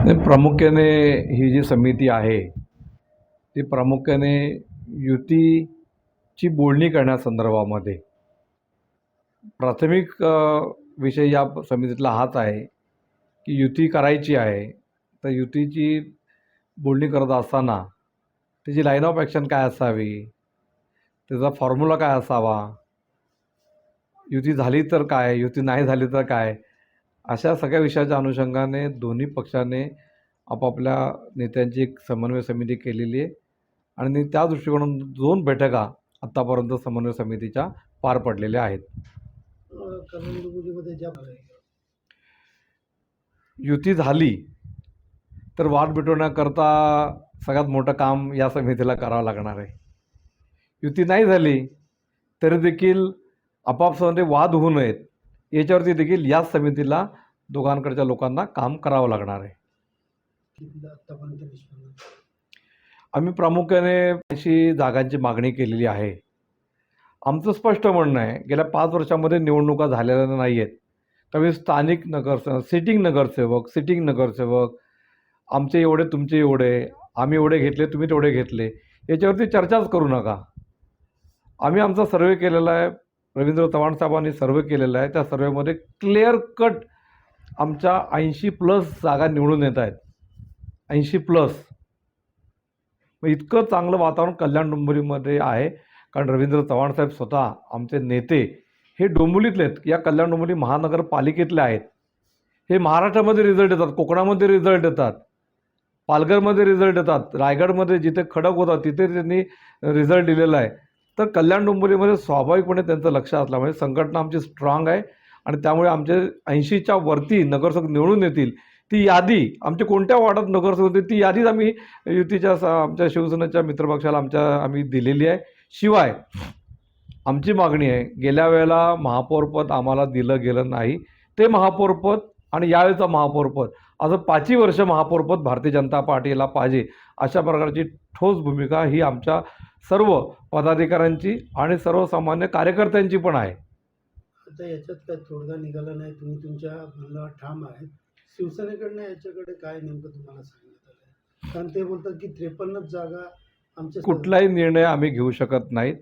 प्रामुख्याने ही जी समिती आहे ती प्रामुख्याने युतीची बोलणी करण्यासंदर्भामध्ये. प्राथमिक विषय या समितीतला हाच आहे की युती करायची आहे तर युतीची बोलणी करत असताना त्याची लाईन ऑफ ॲक्शन काय असावी? त्याचा फॉर्म्युला काय असावा? युती झाली तर काय? युती नाही झाली तर काय? अशा सगळ्या विषयाच्या अनुषंगाने दोन्ही पक्षाने आपापल्या नेत्यांची एक समन्वय समिती केलेली आहे. आणि त्या दृष्टिकोनातून दोन बैठका आत्तापर्यंत समन्वय समितीच्या पार पडलेल्या आहेत. युती झाली तर वाद मिटवण्याकरता सगळ्यात मोठं काम या समितीला करावं लागणार आहे. युती नाही झाली तरी देखील आपापसामध्ये वाद होऊ नयेत. याच्यावरती देखील याच समितीला दोघांकडच्या लोकांना काम करावं लागणार आहे. आम्ही प्रामुख्याने अशी जागांची मागणी केलेली आहे. आमचं स्पष्ट म्हणणं आहे गेल्या पाच वर्षामध्ये निवडणुका झालेल्या नाही आहेत त्यामुळे स्थानिक नगरसेवक सिटिंग नगरसेवक सिटिंग नगरसेवक आमचे एवढे तुमचे एवढे आम्ही एवढे घेतले तुम्ही तेवढे घेतले याच्यावरती चर्चाच करू नका. आम्ही आमचा सर्वे केलेला आहे रवींद्र चव्हाण साहेबांनी सर्वे केलेला आहे. त्या सर्वेमध्ये क्लिअर कट आमच्या ऐंशी प्लस जागा निवडून येत आहेत. ऐंशी प्लस मग इतकं चांगलं वातावरण कल्याण डोंबिवलीमध्ये आहे. कारण रवींद्र चव्हाण साहेब स्वतः आमचे नेते हे डोंबिवलीतले आहेत. या कल्याण डोंबिवली महानगरपालिकेतले आहेत. हे महाराष्ट्रामध्ये रिझल्ट येतात कोकणामध्ये रिझल्ट येतात पालघरमध्ये रिझल्ट येतात रायगडमध्ये जिथे खडक होता तिथे त्यांनी रिझल्ट दिलेला आहे. तर कल्याण डोंबिवलीमध्ये स्वाभाविकपणे त्यांचं लक्ष असल्यामुळे संघटना आमची स्ट्रॉंग आहे आणि त्यामुळे आमचे ऐंशीच्या वरती नगरसेवक निवडून येतील. ती यादी आमच्या कोणत्या वार्डात नगरसेवक होते ती यादीच आम्ही युतीच्या आमच्या शिवसेनेच्या मित्रपक्षाला आमच्या आम्ही दिलेली आहे. शिवाय आमची मागणी आहे गेल्या वेळेला महापौरपद आम्हाला दिलं गेलं नाही. ते महापौरपद आणि यावेळेचं महापौरपद. असं पाचही वर्ष महापौरपद भारतीय जनता पार्टीला पाहिजे अशा प्रकारची ठोस भूमिका ही आमच्या सर्व पदाधिकाऱ्यांची आणि सर्वसामान्य कार्यकर्त्यांची पण आहे. आता याच्यात काय तोडगा निघाला नाही तुम्ही तुमच्या म्हणण्यावर ठाम आहेत. शिवसेनेकडनं याच्याकडे काय नेमकं तुम्हाला सांगण्यात आलं कारण ते बोलतात की त्रेपन्नच जागा आमच्या कुठलाही निर्णय आम्ही घेऊ शकत नाहीत.